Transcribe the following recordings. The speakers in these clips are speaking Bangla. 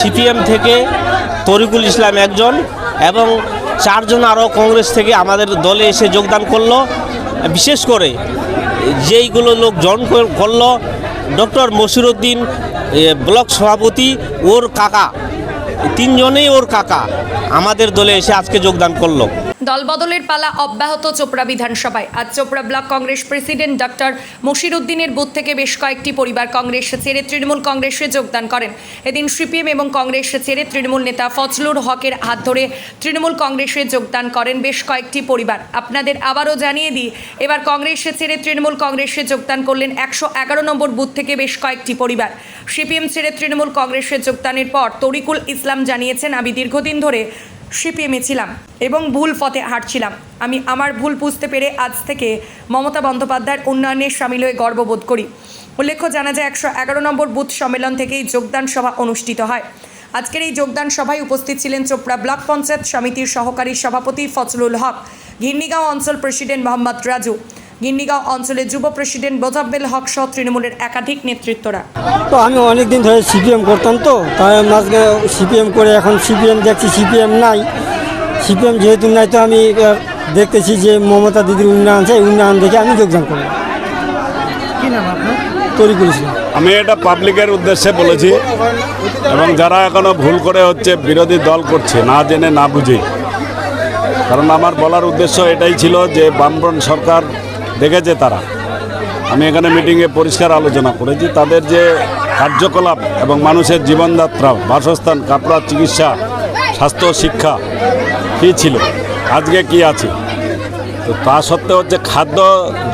সিপিএম থেকে তরিকুল ইসলাম একজন এবং চারজন আরও কংগ্রেস থেকে আমাদের দলে এসে যোগদান করল। বিশেষ করে যেইগুলো লোক জয়েন কর- করল, ডক্টর মসিরুদ্দিন ব্লক সভাপতি, ওর কাকা, তিনজনেই ওর কাকা, আমাদের দলে এসে আজকে যোগদান করল। দলবদলের পালা অব্যাহত চোপড়া বিধানসভায়। আজ Chopra block Congress president doctor Moshir উদ্দিনের বুথ থেকে বেশ কয়েকটি পরিবার কংগ্রেস ছেড়ে তৃণমূল কংগ্রেসে যোগদান করেন। এদিন সিপিএম এবং কংগ্রেস ছেড়ে তৃণমূল নেতা ফজলুর হকের হাত ধরে তৃণমূল কংগ্রেসে যোগদান করেন বেশ কয়েকটি পরিবার। আপনাদের আবারও জানিয়ে দিই, এবার কংগ্রেসে ছেড়ে তৃণমূল কংগ্রেসে যোগদান করলেন একশো এগারো নম্বর বুথ থেকে বেশ কয়েকটি পরিবার। সিপিএম ছেড়ে তৃণমূল কংগ্রেসে যোগদানের পর তরিকুল ইসলাম জানিয়েছেন, আমি দীর্ঘদিন ধরে সিপিএমে ছিলাম এবং ভুল পথে হাঁটছিলাম। আমি আমার ভুল বুঝতে পেরে আজ থেকে মমতা বন্দ্যোপাধ্যায়ের উন্নয়নের সামিল হয়ে গর্ববোধ করি। উল্লেখ্য, জানা যায় একশো এগারো নম্বর বুথ সম্মেলন থেকেই যোগদান সভা অনুষ্ঠিত হয়। আজকের এই যোগদান সভায় উপস্থিত ছিলেন চোপড়া ব্লক পঞ্চায়েত সমিতির সহকারী সভাপতি ফজলুল হক ঘিন্নিগাঁও অঞ্চল প্রেসিডেন্ট মোহাম্মদ রাজু গিন্নিগাঁও অঞ্চলের যুব প্রেসিডেন্ট মোজাব্বেল হক সহ তৃণমূলের একাধিক নেতৃত্বরা। তো আমি অনেক দিন ধরে সিপিএম করতাম তো তাই মাঝখানে সিপিএম করে এখন সিপিএম দেখছি সিপিএম নাই। সিপিএম যেহেতু নাই তো আমি দেখতেছি যে মমতা দিদির উন্নয়ন সেই উন্নয়ন দেখে আমি যোগদান করলাম কি নাম আপনার? তরিকুল ইসলাম। আমি এটা পাবলিকের উদ্দেশ্যে বলেছি এবং যারা এখনও ভুল করে হচ্ছে বিরোধী দল করছে না জেনে না বুঝে। কারণ আমার বলার উদ্দেশ্য এটাই ছিল যে বামফ্রন্ট সরকার দেখেছে তারা। আমি এখানে মিটিংয়ে পরিষ্কার আলোচনা করেছি। তাদের যে কার্যকলাপ এবং মানুষের জীবনযাত্রা, বাসস্থান, কাপড়া চিকিৎসা, স্বাস্থ্য, শিক্ষা, কী ছিল, আজকে কি আছে? তো তা সত্ত্বেও হচ্ছে খাদ্য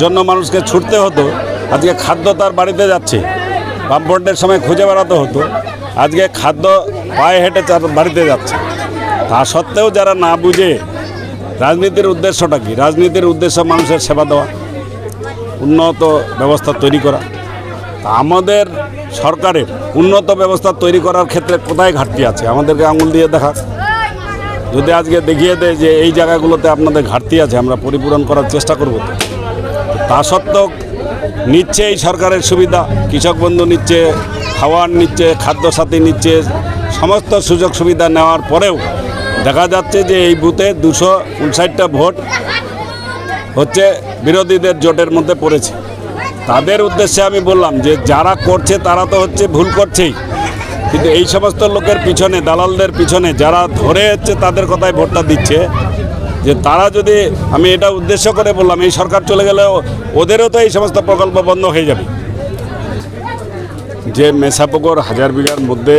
জন্য মানুষকে ছুটতে হতো। আজকে খাদ্য তার বাড়িতে যাচ্ছে। বামফ্রন্টের সময় খুঁজে বেড়াতে হতো। আজকে খাদ্য পায়ে হেঁটে তার বাড়িতে যাচ্ছে। তা সত্ত্বেও যারা না বুঝে, রাজনীতির উদ্দেশ্যটা কি? রাজনীতির উদ্দেশ্য মানুষের সেবা দেওয়া। উন্নত ব্যবস্থা তৈরি করা। তা আমাদের সরকারের উন্নত ব্যবস্থা তৈরি করার ক্ষেত্রে কোথায় ঘাটতি আছে? আমাদেরকে আঙুল দিয়ে দেখা। যদি আজকে দেখিয়ে দেয় যে এই জায়গাগুলোতে আপনাদের ঘাটতি আছে, আমরা পরিপূরণ করার চেষ্টা করব। তো সত্ত্বেও নিচ্ছে এই সরকারের সুবিধা। কৃষক বন্ধু নিচ্ছে, খাওয়ার নিচ্ছে, খাদ্যসাথী নিচ্ছে, সমস্ত সুযোগ সুবিধা নেওয়ার পরেও দেখা যাচ্ছে যে এই বুথে দুশো উনষাটটা ভোট হচ্ছে বিরোধীদের জোটের মধ্যে পড়েছে। তাদের উদ্দেশ্যে আমি বললাম যে যারা করছে তারা তো হচ্ছে ভুল করছেই। কিন্তু এই সমস্ত লোকের পিছনে, দালালদের পিছনে যারা ধরে হচ্ছে তাদের কথায় ভোটটা দিচ্ছে, যে তারা যদি, আমি এটা উদ্দেশ্য করে বললাম, এই সরকার চলে গেলে ওদেরও তো এই সমস্ত প্রকল্প বন্ধ হয়ে যাবে। যে মেসাপুকুর হাজার বিঘার মধ্যে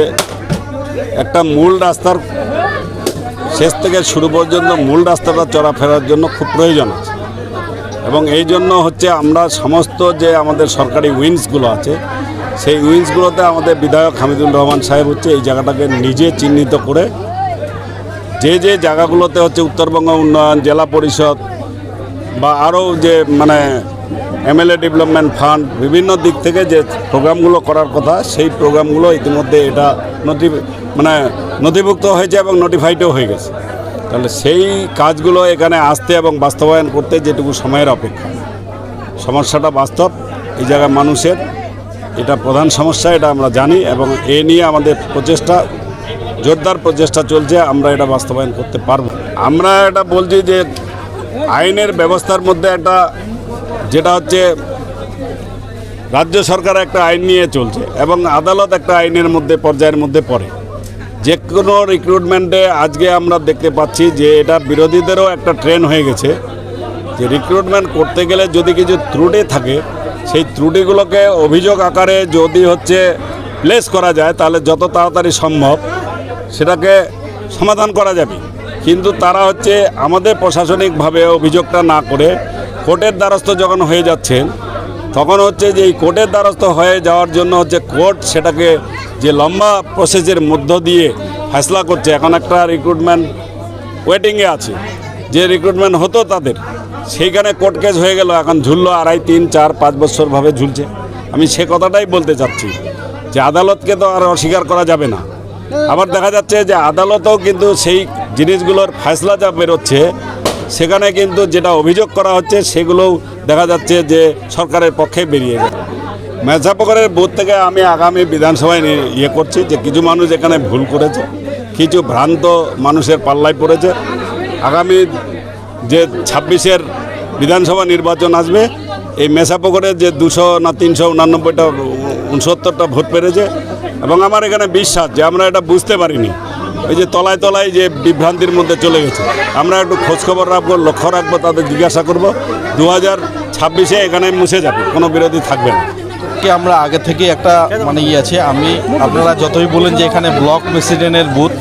একটা মূল রাস্তার শেষ থেকে শুরু পর্যন্ত মূল রাস্তাটা চলাফেরার জন্য খুব প্রয়োজন আছে। এবং এই জন্য হচ্ছে আমরা সমস্ত যে আমাদের সরকারি উইন্সগুলো আছে, সেই উইন্সগুলোতে আমাদের বিধায়ক হামিদুল রহমান সাহেব হচ্ছে এই জায়গাটাকে নিজে চিহ্নিত করে, যে যে জায়গাগুলোতে হচ্ছে উত্তরবঙ্গ উন্নয়ন, জেলা পরিষদ বা আরও যে মানে এমএলএ ডেভেলপমেন্ট ফান্ড বিভিন্ন দিক থেকে যে প্রোগ্রামগুলো করার কথা, সেই প্রোগ্রামগুলো ইতিমধ্যে এটা নথি মানে নথিভুক্ত হয়েছে এবং নোটিফাইডও হয়ে গেছে। তাহলে সেই কাজগুলো এখানে আসতে এবং বাস্তবায়ন করতে যেটুকু সময়ের অপেক্ষা। সমস্যাটা বাস্তব, এই জায়গায় মানুষের, এটা প্রধান সমস্যা, এটা আমরা জানি এবং এ নিয়ে আমাদের প্রচেষ্টা, জোরদার প্রচেষ্টা চলছে, আমরা এটা বাস্তবায়ন করতে পারব। আমরা এটা বলছি যে আইনের ব্যবস্থার মধ্যে একটা, যেটা হচ্ছে রাজ্য সরকার একটা আইন নিয়ে চলছে এবং আদালত একটা আইনের মধ্যে, পর্যায়ের মধ্যে পড়ে। যে কোনো রিক্রুটমেন্টে আজকে আমরা দেখতে পাচ্ছি যে এটা বিরোধীদেরও একটা ট্রেন হয়ে গেছে। যে রিক্রুটমেন্ট করতে গেলে যদি কিছু ত্রুটি থাকে, সেই ত্রুটিগুলোকে অভিযোগ আকারে যদি হচ্ছে প্লেস করা যায়, তাহলে যত তাড়াতাড়ি সম্ভব সেটাকে সমাধান করা যাবে। কিন্তু তারা হচ্ছে আমাদের প্রশাসনিকভাবে অভিযোগটা না করে কোর্টের দ্বারস্থ যখন হয়ে যাচ্ছেন তখন হচ্ছে যে এই কোর্টের দ্বারস্থ হয়ে যাওয়ার জন্য হচ্ছে কোর্ট সেটাকে যে লম্বা প্রসেসের মধ্য দিয়ে ফেসলা করছে। এখন একটা রিক্রুটমেন্ট ওয়েটিংয়ে আছে। যে রিক্রুটমেন্ট হতো তাদের, সেইখানে কোর্ট কেস হয়ে গেল। এখন ঝুললো আড়াই, তিন, চার, পাঁচ বছরভাবে ঝুলছে। আমি সে কথাটাই বলতে চাচ্ছি যে আদালতকে তো আর অস্বীকার করা যাবে না। আবার দেখা যাচ্ছে যে আদালতও কিন্তু সেই জিনিসগুলোর ফয়সলা যা বেরোচ্ছে সেখানে কিন্তু যেটা অভিযোগ করা হচ্ছে, সেগুলোও দেখা যাচ্ছে যে সরকারের পক্ষে বেরিয়ে গেছে। মেঝাপুকুরের বুথ থেকে আমি আগামী বিধানসভায় ইয়ে করছি যে কিছু মানুষ এখানে ভুল করেছে, কিছু ভ্রান্ত মানুষের পাল্লায় পড়েছে। আগামী যে ছাব্বিশের বিধানসভা নির্বাচন আসবে, এই মেসাপুকুরে যে দুশো না তিনশো উনানব্বইটা উনসত্তরটা ভোট পেরেছে। এবং আমার এখানে বিশ্বাস যে আমরা এটা বুঝতে পারিনি। ওই যে তলায় তলায় যে বিভ্রান্তির মধ্যে চলে গেছে। আমরা একটু খোঁজখবর রাখব, লক্ষ্য রাখব, তাদের জিজ্ঞাসা করব। দু হাজার ছাব্বিশে এখানে মুছে যাবে, কোনো বিরোধী থাকবে না। কি আমরা আগে থেকে একটা মানে ইয়ে আছে, আমি, আপনারা যতই বলেন যে এখানে ব্লক প্রেসিডেন্টের বুথ,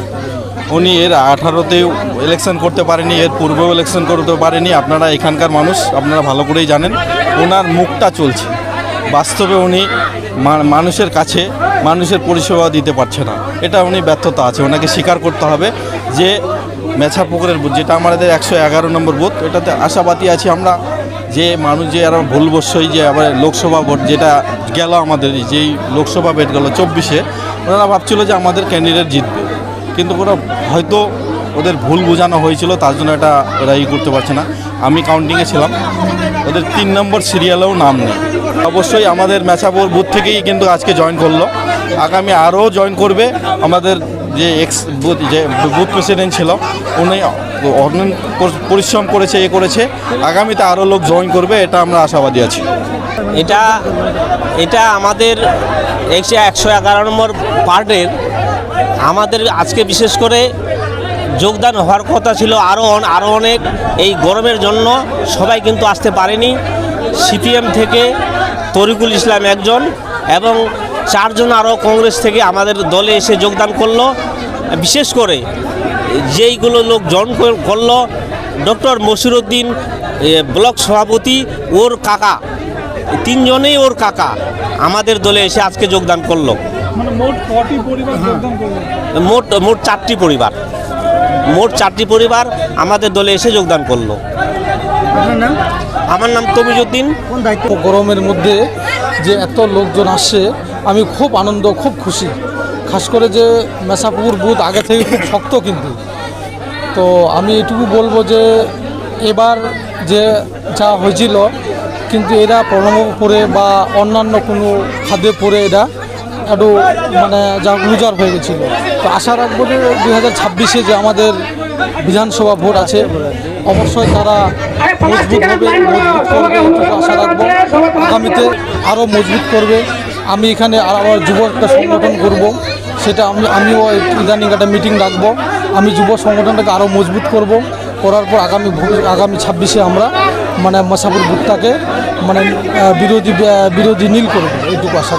উনি এর আঠারোতেও ইলেকশন করতে পারেনি, এর পূর্বেও ইলেকশন করতে পারেনি, আপনারা এখানকার মানুষ, আপনারা ভালো করেই জানেন, ওনার মুখটা চলছে। বাস্তবে উনি মানুষের কাছে, মানুষের পরিষেবা দিতে পারছে না। এটা উনি ব্যর্থতা আছে, ওনাকে স্বীকার করতে হবে যে মেছা পুকুরের বুথ, যেটা আমাদের একশো এগারো নম্বর বুথ, এটাতে আশাবাদী আছি আমরা যে মানুষ যে আরও ভুলবশই যে আবার লোকসভা ভোট যেটা গেল আমাদের, যেই লোকসভা ভোট গেল চব্বিশে, ওনারা ভাবছিল যে আমাদের ক্যান্ডিডেট জিতবে। কিন্তু ওরা হয়তো ওদের ভুল বোঝানো হয়েছিল, তার জন্য এটা ওরা ই করতে পারছে না। আমি কাউন্টিংয়ে ছিলাম, ওদের তিন নম্বর সিরিয়ালেও নাম নেই। অবশ্যই আমাদের ম্যাচাপুর বুথ থেকেই কিন্তু আজকে জয়েন করল। আগামী আরও জয়েন করবে আমাদের যে এক্স বুথ, যে বুথ প্রেসিডেন্ট ছিল, উনি অনেক পরিশ্রম করেছে, এ করেছে। আগামীতে আরও লোক জয়েন করবে, এটা আমরা আশাবাদী আছি। এটা এটা আমাদের একশো একশো এগারো নম্বর পার্টের, আমাদের আজকে বিশেষ করে যোগদান হওয়ার কথা ছিল আরও আরও অনেক এই গরমের জন্য সবাই কিন্তু আসতে পারেনি। সিপিএম থেকে তরিকুল ইসলাম একজন এবং চারজন আরও কংগ্রেস থেকে আমাদের দলে এসে যোগদান করল। বিশেষ করে যেইগুলো লোক জন করল ডক্টর মসিরুদ্দিন ব্লক সভাপতি ওর কাকা তিনজনেই ওর কাকা আমাদের দলে এসে আজকে যোগদান করল। মানে মোট যোগদান করল? মোট মোট চারটি পরিবার। মোট চারটি পরিবার আমাদের দলে এসে যোগদান করল। আপনার নাম? আমার নাম তমিজুদ্দিন গরমের মধ্যে যে এত লোকজন আসছে আমি খুব আনন্দ, খুব খুশি। খাস করে যে মেসাপুর বুথ আগে থেকে খুব শক্ত কিন্তু। তো আমি এটুকু বলব যে, এবার যে যা হয়েছিল, কিন্তু এরা প্রণব পরে বা অন্যান্য কোনো খাদ্যে পরে এরা একটু মানে যা লুজার হয়ে গেছিল। তো আশা রাখব যে দুই হাজার ছাব্বিশে যে আমাদের বিধানসভা ভোট আছে অবশ্যই তারা মজবুত হবে মজবুত করবে আশা রাখব। আগামীতে আরও মজবুত করবে। আমি এখানে আর আবার যুব একটা সংগঠন করব। সেটা আমি আমিও ইদানিং একটা মিটিং রাখব আমি যুব সংগঠনটাকে আরও মজবুত করব। করার পর আগামী আগামী ছাব্বিশে আমরা মানে মশাপুর বুথটাকে মানে বিরোধী বিরোধী নীল করব। এইটুকু আশা